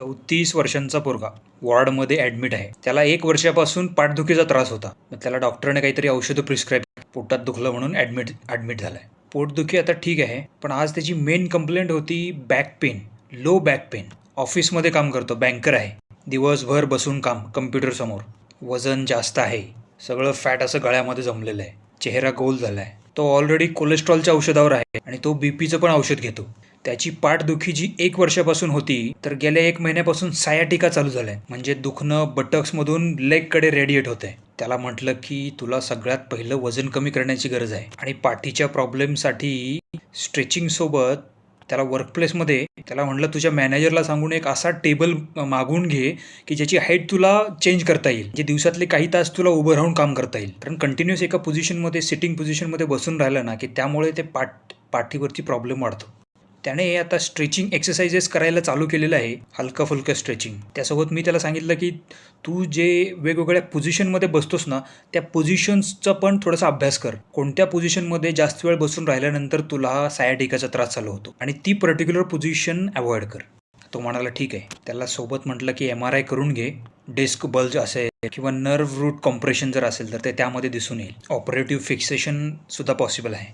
चौतीस वर्षांचा पोरगा. वॉर्डमध्ये ॲडमिट आहे. त्याला एक वर्षापासून पाठदुखीचा त्रास होता. मग त्याला डॉक्टरने काहीतरी औषधं प्रिस्क्राईब पोटात दुखलं म्हणून ॲडमिट ॲडमिट झाला आहे पोटदुखी आता ठीक आहे पण आज त्याची मेन कंप्लेंट होती back pain low back pain ऑफिसमध्ये काम करतो बँकर आहे. दिवसभर बसून काम कम्प्युटरसमोर वजन जास्त आहे. सगळं फॅट असं गळ्यामध्ये जमलेलं आहे. चेहरा गोल झाला आहे तो ऑलरेडी कोलेस्ट्रॉलच्या औषधावर आहे आणि तो बीपीचं पण औषध घेतो. त्याची पाठदुखी जी एक वर्षापासून होती तर गेल्या एक महिन्यापासून सायाटिका चालू झालाय. म्हणजे दुखणं बटक्समधून लेगकडे रेडिएट होतंय. त्याला म्हटलं की तुला सगळ्यात पहिलं वजन कमी करण्याची गरज आहे. आणि पाठीच्या प्रॉब्लेमसाठी स्ट्रेचिंग सोबत त्याला वर्कप्लेसमध्ये त्याला म्हटलं तुझ्या मॅनेजरला सांगून एक असा टेबल मागून घे की ज्याची हाईट तुला चेंज करता येईल. जे दिवसातले काही तास तुला उभं राहून काम करता येईल. कारण कंटिन्युअस एका पोझिशनमध्ये सिटिंग पोझिशनमध्ये बसून राहिलं ना की त्यामुळे ते पाठ पाठीवरची प्रॉब्लेम वाढतो. त्याने आता स्ट्रेचिंग एक्सरसाइजेस करायला चालू केलेलं आहे हलकं फुलकं स्ट्रेचिंग त्यासोबत मी त्याला सांगितलं की तू जे वेगवेगळ्या पोझिशनमध्ये बसतोस ना त्या पोझिशन्सचा पण थोडासा अभ्यास कर. कोणत्या पोझिशनमध्ये जास्त वेळ बसून राहिल्यानंतर तुला हा सायाटिकाचा त्रास चालू होतो? आणि ती पर्टिक्युलर पोझिशन अवॉइड कर. तो म्हणाला ठीक आहे. त्याला सोबत म्हटलं की एम आर आय करून घे. डिस्क बल्ज असेल किंवा नर्व रूट कॉम्प्रेशन जर असेल तर ते त्यामध्ये दिसून येईल. ऑपरेटिव्ह फिक्सेशन सुद्धा पॉसिबल आहे.